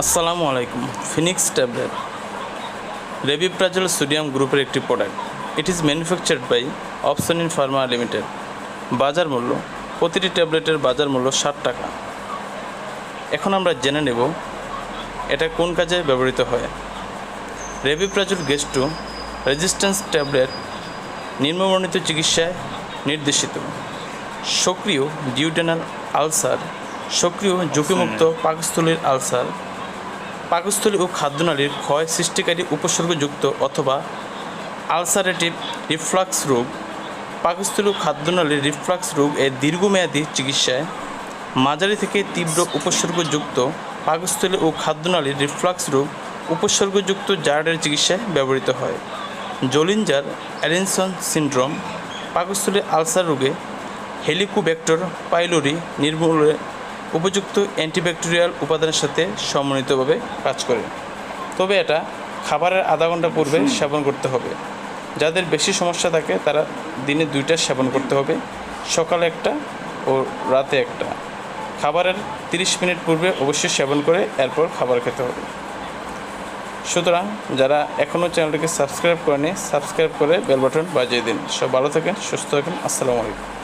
আসসালামু আলাইকুম। Phoenix tablet rabeprazole sodium গ্রুপের একটি product it is manufactured by Opsonin pharma limited বাজার মূল্য, প্রতিটি ট্যাবলেটের বাজার মূল্য ষাট টাকা। এখন আমরা জেনে নেব, এটা কোন কাজে ব্যবহৃত হয়। রেবিপ্রাজল গেস্টু রেজিস্ট্যান্স ট্যাবলেট নিম্নবর্ণিত চিকিৎসায় নির্দেশিত। সক্রিয় ডিউটেনাল আলসার, সক্রিয় ঝুঁকিমুক্ত পাকস্থলীর আলসার পাকস্থলী ও খাদ্যনালীর ক্ষয় সৃষ্টিকারী উপসর্গযুক্ত অথবা আলসারেটিভ রিফ্লাক্স রোগ। পাকস্থলী ও খাদ্যনালীর রিফ্লাক্স রোগ এর দীর্ঘমেয়াদী চিকিৎসায় মাঝারি থেকে তীব্র উপসর্গযুক্ত পাকস্থলী ও খাদ্যনালীর রিফ্লাক্স রোগ উপসর্গযুক্ত জার্ডের চিকিৎসায় ব্যবহৃত হয়। জলিঞ্জার অ্যারিনসন সিনড্রোম পাকস্থলী আলসার রোগে হেলিকোব্যাক্টর পাইলোরি নির্মূলে উপযুক্ত অ্যান্টিব্যাকটেরিয়াল উপাদানের সাথে সমন্বিতভাবে কাজ করে। তবে এটা খাবারের আধা ঘণ্টা পূর্বে সেবন করতে হবে। যাদের বেশি সমস্যা থাকে, তারা দিনে দুইটা সেবন করতে হবে, সকালে একটা ও রাতে একটা। খাবারের তিরিশ মিনিট পূর্বে অবশ্যই সেবন করে এরপর খাবার খেতে হবে। সুতরাং যারা এখনও চ্যানেলটিকে সাবস্ক্রাইব করেনি, সাবস্ক্রাইব করে বেল বাটন বাজিয়ে দিন। সব ভালো থাকেন, সুস্থ থাকেন। আসসালামু আলাইকুম।